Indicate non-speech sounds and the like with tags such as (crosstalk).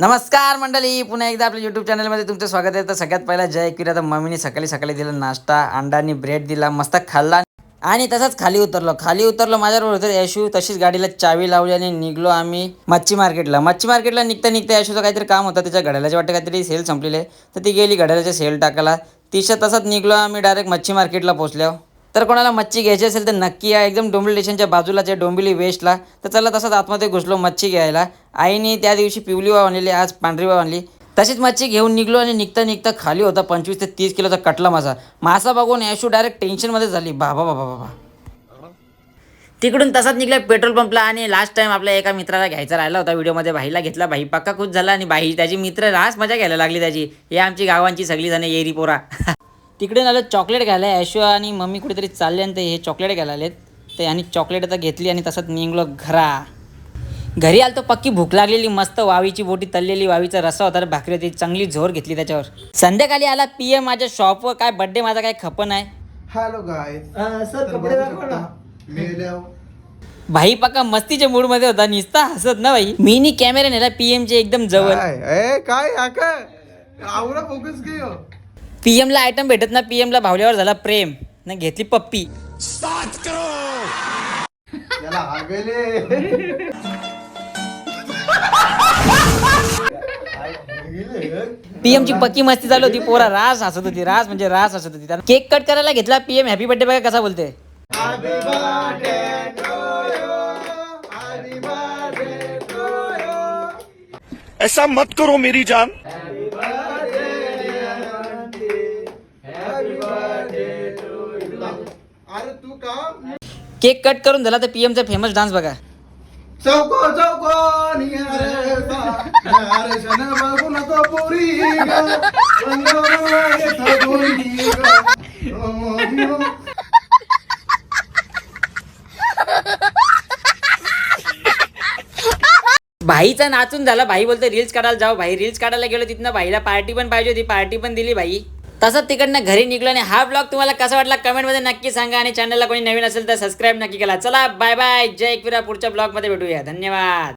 नमस्कार मंडळी पुन्हा एकदा आपल्या यूट्यूब चॅनलमध्ये तुमचं स्वागत आहे. तर सगळ्यात पहिला जय एकविरा तर मम्मीने सकाळी सकाळी दिला नाश्ता अंडा आणि ब्रेड दिला मस्त खाल्ला. आणि तसंच खाली उतरलो. खाली उतरलो माझ्याबरोबर होतं यशू. तशीच गाडीला चावी लावली आणि निघलो आम्ही मच्छी मार्केटला मच्छी मार्केटला निघता निघता यशूचं काहीतरी काम होतं. त्याच्या घड्याळाच्या वाटतं काहीतरी सेल संपलेले आहे. तर ती गेली घड्याळाच्या सेल टाकायला. तिच्या तसंच निघलो आम्ही डायरेक्ट मच्छी मार्केटला पोहोचलो. तर कोणाला मच्छी घ्यायची असेल तर नक्की या. एकदम डोंबिवली स्टेशनच्या बाजूला जे डोंबिली वेस्टला तर चला तसंच आतमध्ये घुसलो मच्छी घ्यायला. आईने त्या दिवशी पिवली वाव आणलेली आज पांढरी वाव आणली तशीच मच्छी घेऊन निघलो आणि निघता निघता खाली होता पंचवीस ते तीस किलोचा कटला मासा. मासा बघून यशू डायरेक्ट टेन्शनमध्ये झाली. बाबा बाबा बाबा. तिकडून तसाच निघला पेट्रोल पंपला आणि लास्ट टाइम आपल्या एका मित्राला घ्यायचा राहिला होता व्हिडिओमध्ये. भाईला घेतला भाई पक्का खुश झाला आणि भाई त्याची मित्र रास मजा घ्यायला लागली त्याची. हे आमची गावांची सगळी जण येरी पोरा. (laughs) तिकडे आलं चॉकलेट घ्यायला. यशू आणि मम्मी कुठेतरी चालले आणि ते हे चॉकलेट घ्यायला आलेत ते आणि चॉकलेट आता घेतली आणि तसंच निघलो घरा. घरी आलं तर पक्की भूक लागलेली मस्त वावीची बोटी तळलेली वावीचा रस्सा होता भाकरी होती चांगली झोर घेतली त्याच्यावर. संध्याकाळी आला पी एम माझ्या शॉपवर काय बड्डे माझा काय खपन आहे हॅलो गाय सर कपडे दाखवा ना. मेल्या. भाई पक्का मस्तीच्या मूडमध्ये होता निसता हसत ना भाई. मीनी कॅमेरा नेला पीएम चे एकदम जवळ. काय? ए काय आका आवरा फोकस घे हो. पीएम ला आयटम भेटत ना पीएम ला भावल्यावर झाला प्रेम. ना घेतली पप्पी. याला पीएम ची पक्की मस्ती चालू होती. पोरा रास हसत होती रास म्हणजे रास हसत होती. त्यानं केक कट करायला घेतला पीएम हॅपी बर्थडे बघा कसा बोलते. ऐसा मत करो मेरी जान। केक कट करून झाला तर पीएम चा फेमस डान्स बघा. चौको चौको बघू नको पोरी भाईचा नाचून झाला. भाई बोलतो रील्स काढायला जाऊ. भाई रील्स काढायला गेलो तिथनं. भाईला पार्टी पण पाहिजे होती. पार्टी पण दिली भाई. तसंच तिकडनं घरी निघलो आणि हा ब्लॉग तुम्हाला कसा वाटला कमेंटमध्ये नक्की सांगा आणि चॅनलला कोणी नवीन असेल तर सबस्क्राईब नक्की केला चला बाय बाय जय एकविरा पुढच्या ब्लॉगमध्ये भेटूया. धन्यवाद.